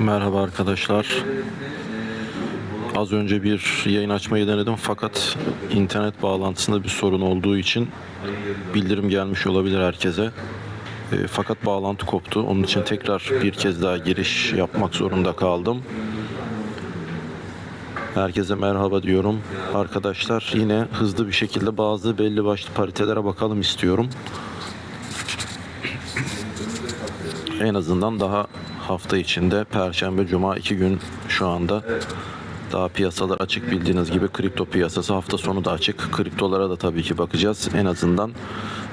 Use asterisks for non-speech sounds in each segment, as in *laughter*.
Merhaba arkadaşlar. Az önce bir yayın açmayı denedim fakat internet bağlantısında bir sorun olduğu için bildirim gelmiş olabilir herkese. E, fakat bağlantı koptu. Onun için tekrar bir kez daha giriş yapmak zorunda kaldım. Herkese merhaba diyorum. Arkadaşlar yine hızlı bir şekilde bazı belli başlı paritelere bakalım istiyorum. En azından daha hafta içinde Perşembe, Cuma iki gün şu anda daha piyasalar açık bildiğiniz gibi kripto piyasası hafta sonu da açık. Kriptolara da tabii ki bakacağız. En azından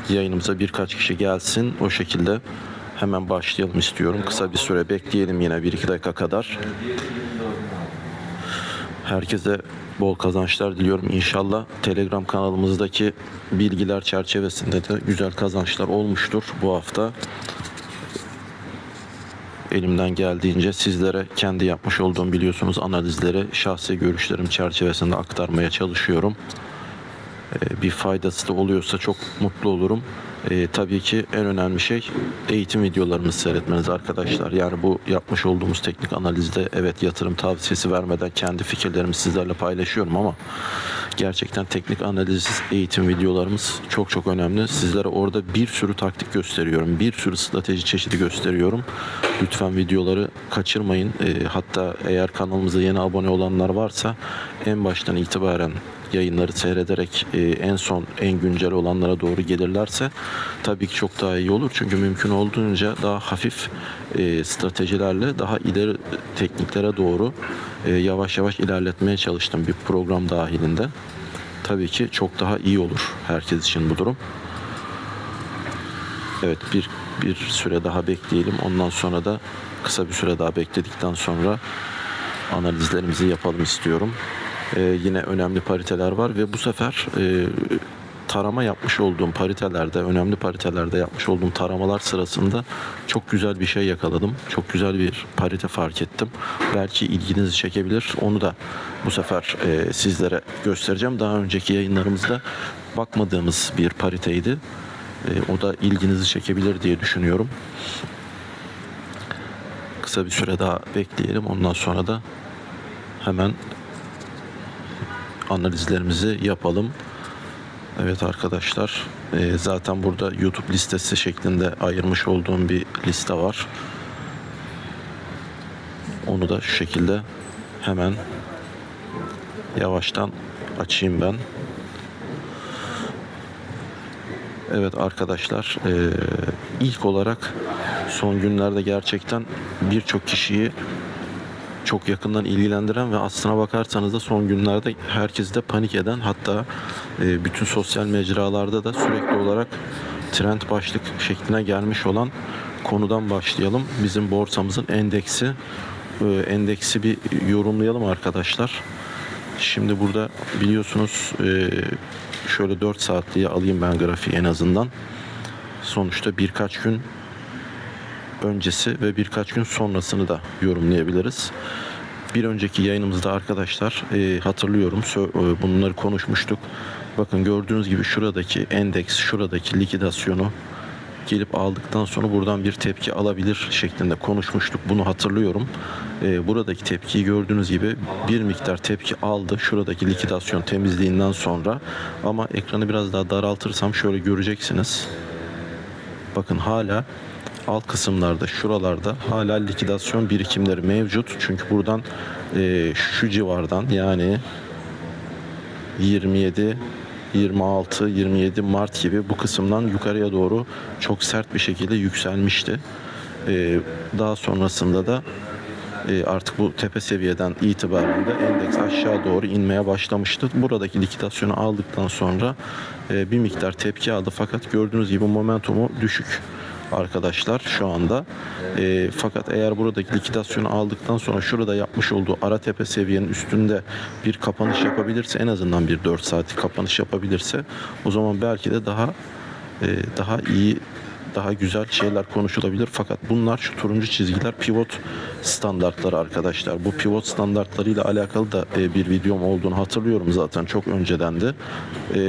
yayınımıza birkaç kişi gelsin. O şekilde hemen başlayalım istiyorum. Kısa bir süre bekleyelim yine 1-2 dakika kadar. Herkese bol kazançlar diliyorum. İnşallah Telegram kanalımızdaki bilgiler çerçevesinde de güzel kazançlar olmuştur bu hafta elimden geldiğince sizlere kendi yapmış olduğum biliyorsunuz analizleri şahsi görüşlerim çerçevesinde aktarmaya çalışıyorum. Ee, bir faydası da oluyorsa çok mutlu olurum. Ee, tabii ki en önemli şey eğitim videolarımızı seyretmeniz arkadaşlar. Yani bu yapmış olduğumuz teknik analizde evet yatırım tavsiyesi vermeden kendi fikirlerimi sizlerle paylaşıyorum ama gerçekten teknik analiz eğitim videolarımız çok çok önemli. Sizlere orada bir sürü taktik gösteriyorum. Bir sürü strateji çeşidi gösteriyorum. Lütfen videoları kaçırmayın. Ee, hatta eğer kanalımıza yeni abone olanlar varsa en baştan itibaren yayınları seyrederek e, en son en güncel olanlara doğru gelirlerse tabii ki çok daha iyi olur. Çünkü mümkün olduğunca daha hafif e, stratejilerle daha ileri tekniklere doğru e, yavaş yavaş ilerletmeye çalıştım bir program dahilinde. Tabii ki çok daha iyi olur herkes için bu durum. Evet bir bir süre daha bekleyelim. Ondan sonra da kısa bir süre daha bekledikten sonra analizlerimizi yapalım istiyorum. Ee, yine önemli pariteler var ve bu sefer e, tarama yapmış olduğum paritelerde, önemli paritelerde yapmış olduğum taramalar sırasında çok güzel bir şey yakaladım. Çok güzel bir parite fark ettim. Belki ilginizi çekebilir. Onu da bu sefer e, sizlere göstereceğim. Daha önceki yayınlarımızda bakmadığımız bir pariteydi. E, o da ilginizi çekebilir diye düşünüyorum. Kısa bir süre daha bekleyelim. Ondan sonra da hemen analizlerimizi yapalım. Evet arkadaşlar e, zaten burada YouTube listesi şeklinde ayırmış olduğum bir liste var. Onu da şu şekilde hemen yavaştan açayım ben. Evet arkadaşlar e, ilk olarak son günlerde gerçekten birçok kişiyi çok yakından ilgilendiren ve aslına bakarsanız da son günlerde herkes de panik eden hatta e, bütün sosyal mecralarda da sürekli olarak trend başlık şekline gelmiş olan konudan başlayalım. Bizim borsamızın endeksi e, endeksi bir yorumlayalım arkadaşlar. Şimdi burada biliyorsunuz e, şöyle 4 saatliğe alayım ben grafiği en azından. Sonuçta birkaç gün öncesi ve birkaç gün sonrasını da yorumlayabiliriz. Bir önceki yayınımızda arkadaşlar e, hatırlıyorum e, bunları konuşmuştuk. Bakın gördüğünüz gibi şuradaki endeks, şuradaki likidasyonu gelip aldıktan sonra buradan bir tepki alabilir şeklinde konuşmuştuk. Bunu hatırlıyorum. E, buradaki tepkiyi gördüğünüz gibi bir miktar tepki aldı. Şuradaki likidasyon temizliğinden sonra ama ekranı biraz daha daraltırsam şöyle göreceksiniz. Bakın hala alt kısımlarda şuralarda hala likidasyon birikimleri mevcut. Çünkü buradan e, şu civardan yani 27 26 27 Mart gibi bu kısımdan yukarıya doğru çok sert bir şekilde yükselmişti. E, daha sonrasında da e, artık bu tepe seviyeden itibaren de endeks aşağı doğru inmeye başlamıştı. Buradaki likidasyonu aldıktan sonra e, bir miktar tepki aldı fakat gördüğünüz gibi momentumu düşük arkadaşlar şu anda. E, fakat eğer buradaki likidasyonu aldıktan sonra şurada yapmış olduğu ara tepe seviyenin üstünde bir kapanış yapabilirse en azından bir 4 saatlik kapanış yapabilirse o zaman belki de daha e, daha iyi daha güzel şeyler konuşulabilir. Fakat bunlar şu turuncu çizgiler pivot standartları arkadaşlar. Bu pivot standartlarıyla alakalı da e, bir videom olduğunu hatırlıyorum zaten çok önceden de. E,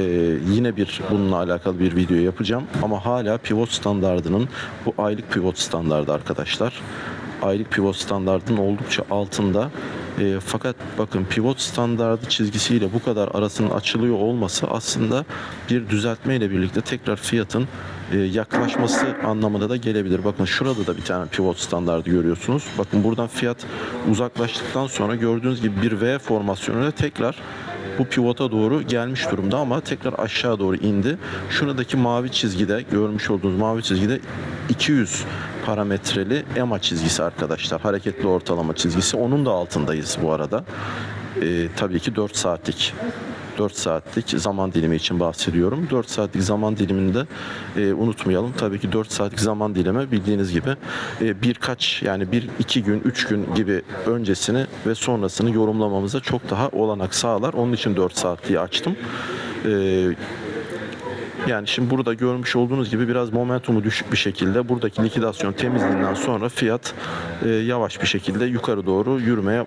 yine bir bununla alakalı bir video yapacağım ama hala pivot standardının bu aylık pivot standardı arkadaşlar. Aylık pivot standardının oldukça altında. E, fakat bakın pivot standardı çizgisiyle bu kadar arasının açılıyor olması aslında bir düzeltme ile birlikte tekrar fiyatın e, yaklaşması anlamına da gelebilir. Bakın şurada da bir tane pivot standardı görüyorsunuz. Bakın buradan fiyat uzaklaştıktan sonra gördüğünüz gibi bir V formasyonuyla tekrar bu pivota doğru gelmiş durumda ama tekrar aşağı doğru indi. Şuradaki mavi çizgide görmüş olduğunuz mavi çizgide 200 parametreli EMA çizgisi arkadaşlar. Hareketli ortalama çizgisi. Onun da altındayız bu arada. Ee, tabii ki 4 saatlik 4 saatlik zaman dilimi için bahsediyorum. 4 saatlik zaman diliminde e, unutmayalım. Tabii ki 4 saatlik zaman dilimi bildiğiniz gibi e, birkaç yani bir iki gün, üç gün gibi öncesini ve sonrasını yorumlamamıza çok daha olanak sağlar. Onun için 4 saatliği açtım. E, yani şimdi burada görmüş olduğunuz gibi biraz momentumu düşük bir şekilde buradaki likidasyon temizliğinden sonra fiyat e, yavaş bir şekilde yukarı doğru yürümeye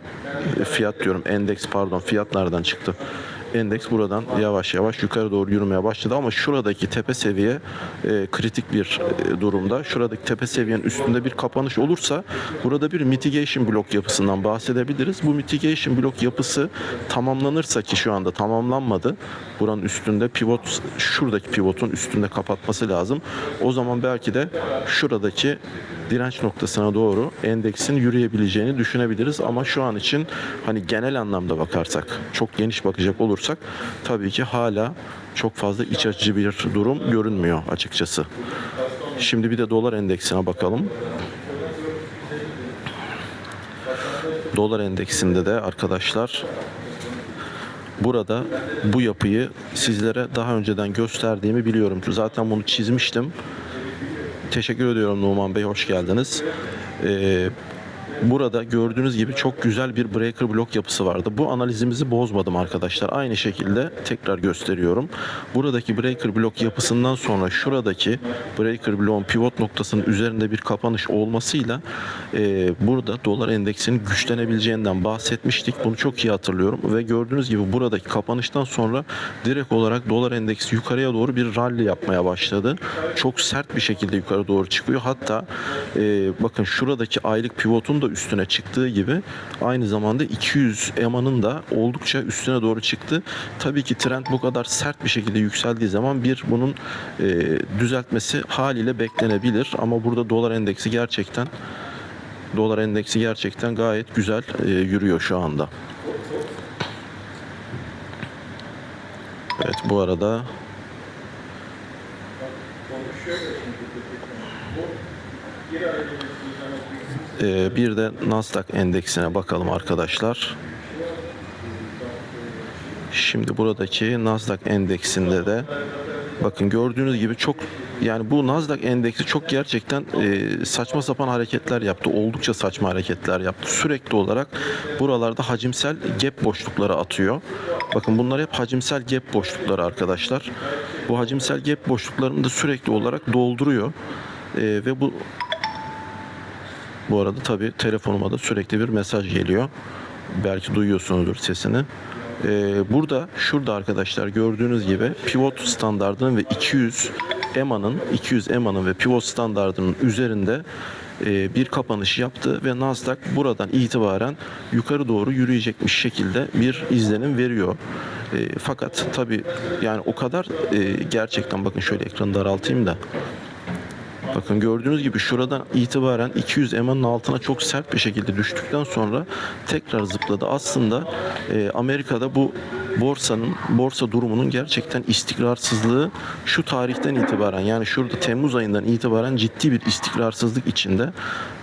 e, fiyat diyorum endeks pardon fiyat nereden çıktı? Endeks buradan yavaş yavaş yukarı doğru yürümeye başladı ama şuradaki tepe seviye e, kritik bir e, durumda. Şuradaki tepe seviyenin üstünde bir kapanış olursa burada bir mitigation blok yapısından bahsedebiliriz. Bu mitigation blok yapısı tamamlanırsa ki şu anda tamamlanmadı. Buranın üstünde pivot şuradaki pivotun üstünde kapatması lazım. O zaman belki de şuradaki direnç noktasına doğru endeksin yürüyebileceğini düşünebiliriz ama şu an için hani genel anlamda bakarsak çok geniş bakacak olursak tabii ki hala çok fazla iç açıcı bir durum görünmüyor açıkçası. Şimdi bir de dolar endeksine bakalım. Dolar endeksinde de arkadaşlar burada bu yapıyı sizlere daha önceden gösterdiğimi biliyorum. Zaten bunu çizmiştim. Teşekkür ediyorum Numan Bey, hoş geldiniz. Ee, burada gördüğünüz gibi çok güzel bir breaker blok yapısı vardı. Bu analizimizi bozmadım arkadaşlar. Aynı şekilde tekrar gösteriyorum. Buradaki breaker blok yapısından sonra şuradaki breaker bloğun pivot noktasının üzerinde bir kapanış olmasıyla e, burada dolar endeksinin güçlenebileceğinden bahsetmiştik. Bunu çok iyi hatırlıyorum ve gördüğünüz gibi buradaki kapanıştan sonra direkt olarak dolar endeksi yukarıya doğru bir rally yapmaya başladı. Çok sert bir şekilde yukarı doğru çıkıyor. Hatta e, bakın şuradaki aylık pivotun da üstüne çıktığı gibi aynı zamanda 200 EMA'nın da oldukça üstüne doğru çıktı. Tabii ki trend bu kadar sert bir şekilde yükseldiği zaman bir bunun e, düzeltmesi haliyle beklenebilir ama burada dolar endeksi gerçekten dolar endeksi gerçekten gayet güzel e, yürüyor şu anda. Evet bu arada Ee, bir de Nasdaq endeksine bakalım arkadaşlar. Şimdi buradaki Nasdaq endeksinde de bakın gördüğünüz gibi çok yani bu Nasdaq endeksi çok gerçekten e, saçma sapan hareketler yaptı. Oldukça saçma hareketler yaptı. Sürekli olarak buralarda hacimsel gap boşlukları atıyor. Bakın bunlar hep hacimsel gap boşlukları arkadaşlar. Bu hacimsel gap boşluklarını da sürekli olarak dolduruyor. E, ve bu bu arada tabii telefonuma da sürekli bir mesaj geliyor. Belki duyuyorsunuzdur sesini. Ee, burada şurada arkadaşlar gördüğünüz gibi pivot standardının ve 200 EMA'nın 200 EMA'nın ve pivot standardının üzerinde e, bir kapanış yaptı ve Nasdaq buradan itibaren yukarı doğru yürüyecekmiş şekilde bir izlenim veriyor. E, fakat tabii yani o kadar e, gerçekten bakın şöyle ekranı daraltayım da Bakın gördüğünüz gibi şuradan itibaren 200 EMA'nın altına çok sert bir şekilde düştükten sonra tekrar zıpladı. Aslında e, Amerika'da bu borsanın borsa durumunun gerçekten istikrarsızlığı şu tarihten itibaren yani şurada Temmuz ayından itibaren ciddi bir istikrarsızlık içinde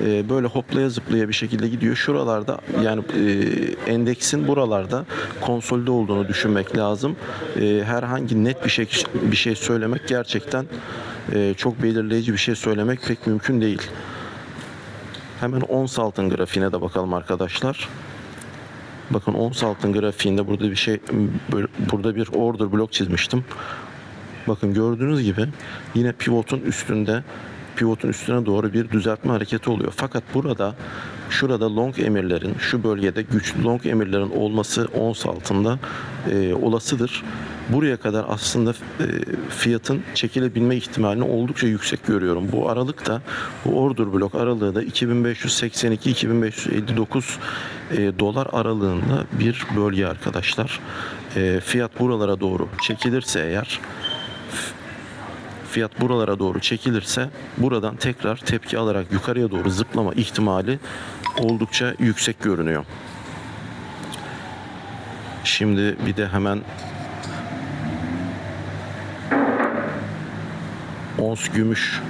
e, böyle hoplaya zıplaya bir şekilde gidiyor. Şuralarda yani e, endeksin buralarda konsolide olduğunu düşünmek lazım. E, herhangi net bir şey bir şey söylemek gerçekten e, çok belirleyici bir şey söylemek pek mümkün değil. Hemen ons altın grafiğine de bakalım arkadaşlar. Bakın ons altın grafiğinde burada bir şey burada bir order blok çizmiştim. Bakın gördüğünüz gibi yine pivotun üstünde pivotun üstüne doğru bir düzeltme hareketi oluyor. Fakat burada şurada long emirlerin şu bölgede güçlü long emirlerin olması ons altında e, olasıdır. Buraya kadar aslında e, fiyatın çekilebilme ihtimalini oldukça yüksek görüyorum. Bu aralıkta bu order blok aralığı da 2582-2559 e, dolar aralığında bir bölge arkadaşlar. E, fiyat buralara doğru çekilirse eğer fiyat buralara doğru çekilirse buradan tekrar tepki alarak yukarıya doğru zıplama ihtimali oldukça yüksek görünüyor. Şimdi bir de hemen ons gümüş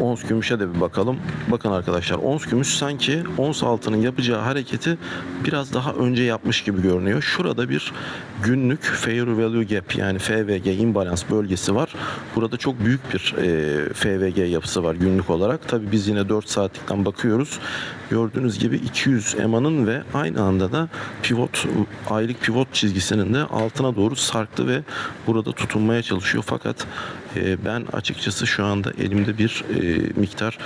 ons gümüşe de bir bakalım. Bakın arkadaşlar ons gümüş sanki ons altının yapacağı hareketi biraz daha önce yapmış gibi görünüyor. Şurada bir günlük fair value gap yani FVG imbalans bölgesi var. Burada çok büyük bir e, FVG yapısı var günlük olarak. Tabi biz yine 4 saatlikten bakıyoruz. Gördüğünüz gibi 200 EMA'nın ve aynı anda da pivot aylık pivot çizgisinin de altına doğru sarktı ve burada tutunmaya çalışıyor. Fakat ben açıkçası şu anda elimde bir e, miktar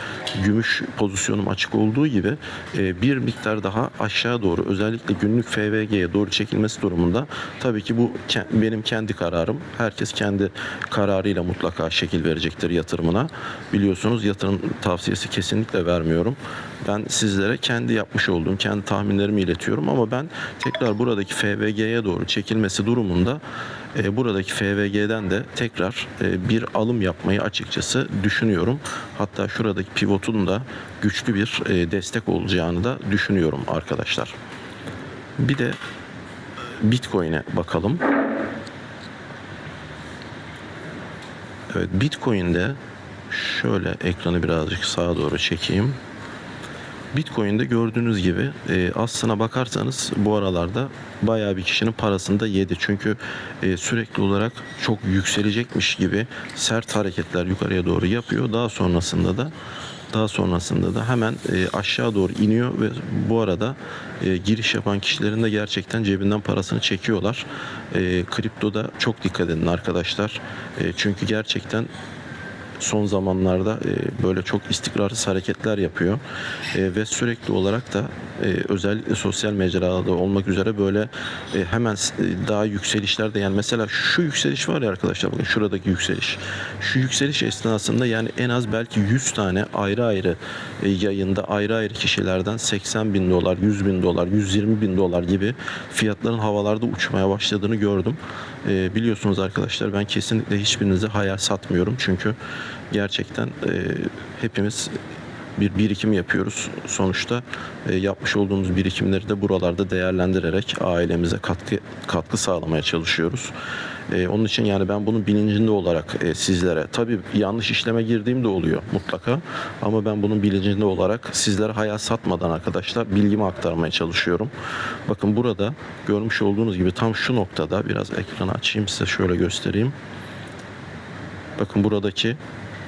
gümüş pozisyonum açık olduğu gibi e, bir miktar daha aşağı doğru özellikle günlük FVG'ye doğru çekilmesi durumunda tabii ki bu benim kendi kararım. Herkes kendi kararıyla mutlaka şekil verecektir yatırımına. Biliyorsunuz yatırım tavsiyesi kesinlikle vermiyorum. Ben sizlere kendi yapmış olduğum kendi tahminlerimi iletiyorum ama ben tekrar buradaki FVG'ye doğru çekilmesi durumunda e, buradaki FVG'den de tekrar e, bir alım yapmayı açıkçası düşünüyorum. Hatta şuradaki pivotun da güçlü bir e, destek olacağını da düşünüyorum arkadaşlar. Bir de Bitcoin'e bakalım. Evet Bitcoin'de şöyle ekranı birazcık sağa doğru çekeyim. Bitcoin'de gördüğünüz gibi e, aslına bakarsanız bu aralarda bayağı bir kişinin parasını da yedi. Çünkü e, sürekli olarak çok yükselecekmiş gibi sert hareketler yukarıya doğru yapıyor. Daha sonrasında da daha sonrasında da hemen e, aşağı doğru iniyor ve bu arada e, giriş yapan kişilerin de gerçekten cebinden parasını çekiyorlar. E, kriptoda çok dikkat edin arkadaşlar. E, çünkü gerçekten son zamanlarda e, böyle çok istikrarsız hareketler yapıyor. E, ve sürekli olarak da e, özellikle sosyal mecralarda olmak üzere böyle e, hemen e, daha yükselişlerde yani mesela şu yükseliş var ya arkadaşlar bakın şuradaki yükseliş. Şu yükseliş esnasında yani en az belki 100 tane ayrı ayrı e, yayında ayrı ayrı kişilerden 80 bin dolar 100 bin dolar 120 bin dolar gibi fiyatların havalarda uçmaya başladığını gördüm E, biliyorsunuz arkadaşlar ben kesinlikle hiçbirinize hayal satmıyorum. Çünkü gerçekten e, hepimiz bir birikim yapıyoruz. Sonuçta e, yapmış olduğumuz birikimleri de buralarda değerlendirerek ailemize katkı katkı sağlamaya çalışıyoruz. E, onun için yani ben bunun bilincinde olarak e, sizlere tabii yanlış işleme girdiğim de oluyor mutlaka ama ben bunun bilincinde olarak sizlere hayal satmadan arkadaşlar bilgimi aktarmaya çalışıyorum. Bakın burada görmüş olduğunuz gibi tam şu noktada biraz ekranı açayım size şöyle göstereyim. Bakın buradaki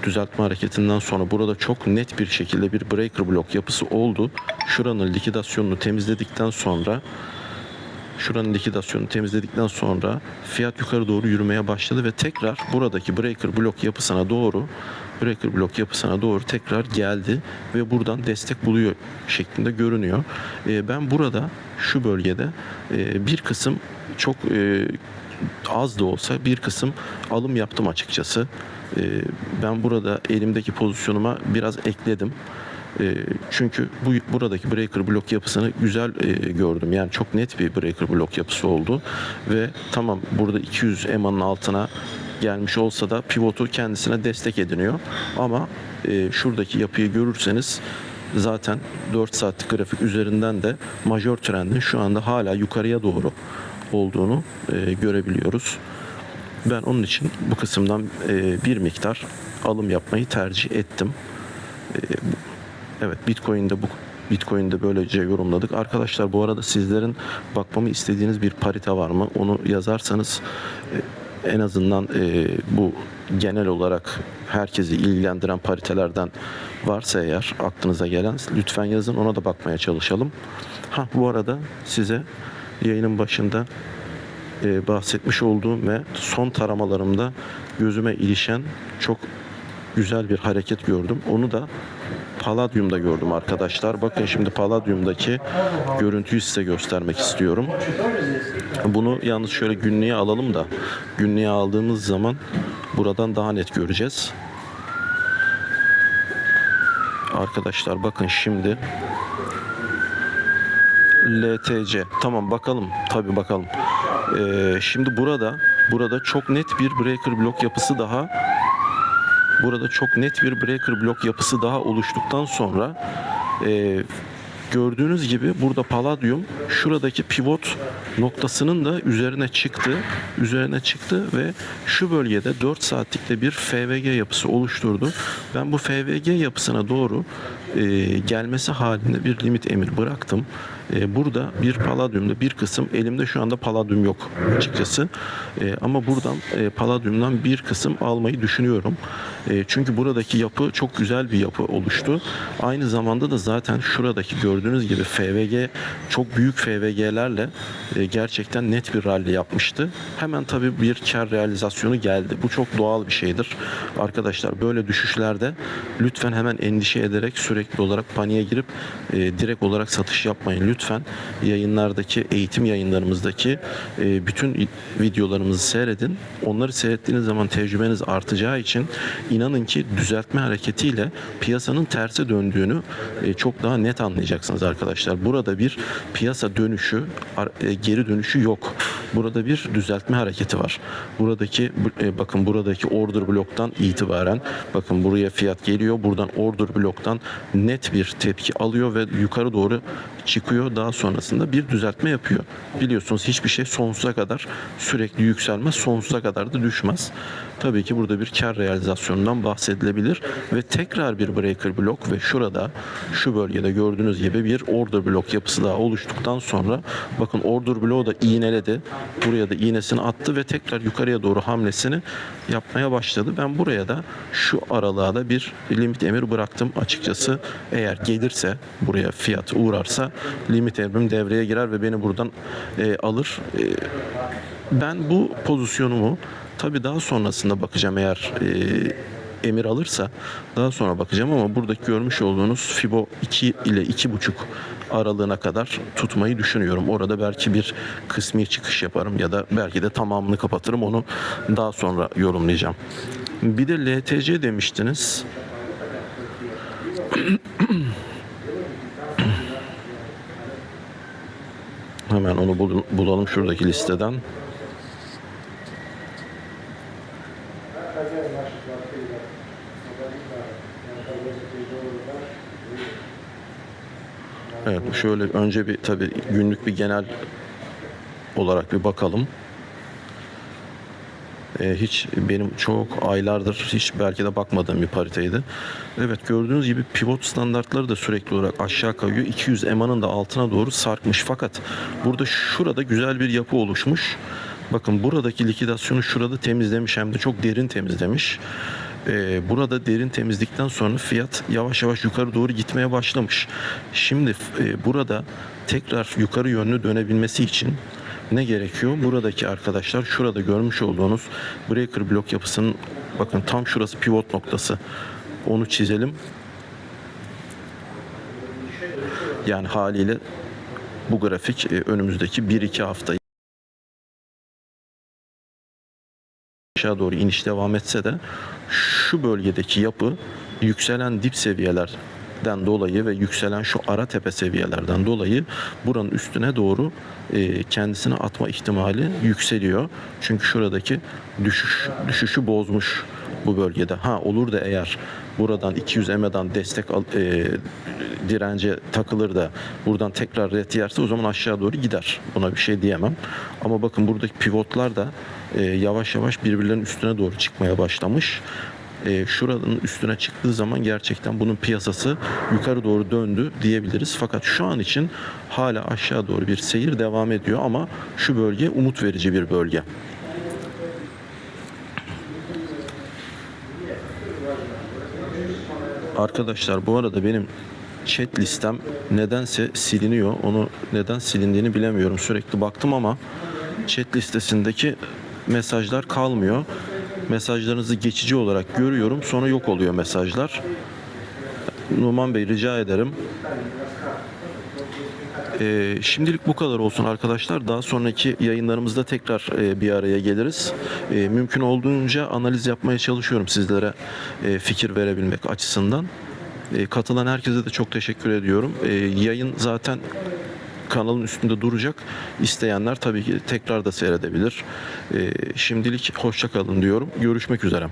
düzeltme hareketinden sonra burada çok net bir şekilde bir breaker blok yapısı oldu. Şuranın likidasyonunu temizledikten sonra şuranın likidasyonunu temizledikten sonra fiyat yukarı doğru yürümeye başladı ve tekrar buradaki breaker blok yapısına doğru breaker blok yapısına doğru tekrar geldi ve buradan destek buluyor şeklinde görünüyor. Ee, ben burada şu bölgede e, bir kısım çok e, az da olsa bir kısım alım yaptım açıkçası. Ee, ben burada elimdeki pozisyonuma biraz ekledim. E, çünkü bu buradaki breaker blok yapısını güzel e, gördüm. Yani çok net bir breaker blok yapısı oldu ve tamam burada 200 EMA'nın altına gelmiş olsa da pivotu kendisine destek ediniyor. Ama e, şuradaki yapıyı görürseniz zaten 4 saatlik grafik üzerinden de majör trendin şu anda hala yukarıya doğru olduğunu e, görebiliyoruz. Ben onun için bu kısımdan e, bir miktar alım yapmayı tercih ettim. E, Evet Bitcoin'de bu Bitcoin'de böylece yorumladık. Arkadaşlar bu arada sizlerin bakmamı istediğiniz bir parite var mı? Onu yazarsanız e, en azından e, bu genel olarak herkesi ilgilendiren paritelerden varsa eğer aklınıza gelen lütfen yazın ona da bakmaya çalışalım. Ha bu arada size yayının başında e, bahsetmiş olduğum ve son taramalarımda gözüme ilişen çok güzel bir hareket gördüm. Onu da Palladium'da gördüm arkadaşlar. Bakın şimdi Palladium'daki görüntüyü size göstermek istiyorum. Bunu yalnız şöyle günlüğe alalım da günlüğe aldığımız zaman buradan daha net göreceğiz. Arkadaşlar bakın şimdi LTC. Tamam bakalım. Tabii bakalım. Ee, şimdi burada burada çok net bir breaker blok yapısı daha burada çok net bir breaker blok yapısı daha oluştuktan sonra e, gördüğünüz gibi burada palladium şuradaki pivot noktasının da üzerine çıktı. Üzerine çıktı ve şu bölgede 4 saatlikte bir FVG yapısı oluşturdu. Ben bu FVG yapısına doğru e, gelmesi halinde bir limit emir bıraktım. E, burada bir palladiumda bir kısım elimde şu anda palladium yok açıkçası. E, ama buradan e, palladiumdan bir kısım almayı düşünüyorum. E, çünkü buradaki yapı çok güzel bir yapı oluştu. Aynı zamanda da zaten şuradaki gördüğünüz gibi FVG çok büyük FVG'lerle e, gerçekten net bir rally yapmıştı. Hemen tabii bir kar realizasyonu geldi. Bu çok doğal bir şeydir. Arkadaşlar böyle düşüşlerde lütfen hemen endişe ederek sürekli olarak paniğe girip e, direkt olarak satış yapmayın. Lütfen yayınlardaki eğitim yayınlarımızdaki e, bütün videolarımızı seyredin. Onları seyrettiğiniz zaman tecrübeniz artacağı için inanın ki düzeltme hareketiyle piyasanın terse döndüğünü e, çok daha net anlayacaksınız arkadaşlar. Burada bir piyasa dönüşü, e, geri dönüşü yok. Burada bir düzeltme hareketi var. Buradaki bu- e, bakın buradaki order bloktan itibaren bakın buraya fiyat geliyor. Buradan order bloktan net bir tepki alıyor ve yukarı doğru çıkıyor. Daha sonrasında bir düzeltme yapıyor. Biliyorsunuz hiçbir şey sonsuza kadar sürekli yükselmez, sonsuza kadar da düşmez. Tabii ki burada bir kar realizasyonundan bahsedilebilir ve tekrar bir breaker blok ve şurada şu bölgede gördüğünüz gibi bir order blok yapısı daha oluştuktan sonra bakın order bloğu da iğneledi. Buraya da iğnesini attı ve tekrar yukarıya doğru hamlesini yapmaya başladı. Ben buraya da şu aralığa da bir limit emir bıraktım açıkçası. Eğer gelirse buraya fiyat uğrarsa limit emrim devreye girer ve beni buradan e, alır. E, ben bu pozisyonumu tabii daha sonrasında bakacağım eğer e, emir alırsa daha sonra bakacağım ama buradaki görmüş olduğunuz Fibo 2 ile 2.5 aralığına kadar tutmayı düşünüyorum. Orada belki bir kısmi çıkış yaparım ya da belki de tamamını kapatırım. Onu daha sonra yorumlayacağım. Bir de LTC demiştiniz. *clears throat* Hemen onu bul- bulalım şuradaki listeden. Evet şöyle önce bir tabi günlük bir genel olarak bir bakalım. Ee, hiç benim çok aylardır hiç belki de bakmadığım bir pariteydi. Evet gördüğünüz gibi pivot standartları da sürekli olarak aşağı kayıyor. 200 EMA'nın da altına doğru sarkmış. Fakat burada şurada güzel bir yapı oluşmuş. Bakın buradaki likidasyonu şurada temizlemiş hem de çok derin temizlemiş. Ee, burada derin temizlikten sonra fiyat yavaş yavaş yukarı doğru gitmeye başlamış. Şimdi e, burada tekrar yukarı yönlü dönebilmesi için ne gerekiyor? Buradaki arkadaşlar şurada görmüş olduğunuz breaker blok yapısının bakın tam şurası pivot noktası. Onu çizelim. Yani haliyle bu grafik e, önümüzdeki 1-2 hafta aşağı doğru iniş devam etse de şu bölgedeki yapı yükselen dip seviyelerden dolayı ve yükselen şu ara tepe seviyelerden dolayı buranın üstüne doğru e, kendisini atma ihtimali yükseliyor. Çünkü şuradaki düşüş düşüşü bozmuş bu bölgede. Ha olur da eğer buradan 200 EMA'dan destek al, e, dirence takılır da buradan tekrar ret yerse o zaman aşağı doğru gider. Buna bir şey diyemem. Ama bakın buradaki pivotlar da e, yavaş yavaş birbirlerinin üstüne doğru çıkmaya başlamış. E, şuranın üstüne çıktığı zaman gerçekten bunun piyasası yukarı doğru döndü diyebiliriz. Fakat şu an için hala aşağı doğru bir seyir devam ediyor ama şu bölge umut verici bir bölge. Arkadaşlar bu arada benim chat listem nedense siliniyor. Onu neden silindiğini bilemiyorum. Sürekli baktım ama chat listesindeki mesajlar kalmıyor. Mesajlarınızı geçici olarak görüyorum. Sonra yok oluyor mesajlar. Numan Bey rica ederim. Ee, şimdilik bu kadar olsun arkadaşlar. Daha sonraki yayınlarımızda tekrar e, bir araya geliriz. E, mümkün olduğunca analiz yapmaya çalışıyorum sizlere e, fikir verebilmek açısından. E, katılan herkese de çok teşekkür ediyorum. E, yayın zaten kanalın üstünde duracak. İsteyenler tabii ki tekrar da seyredebilir. E, şimdilik hoşça kalın diyorum. Görüşmek üzere.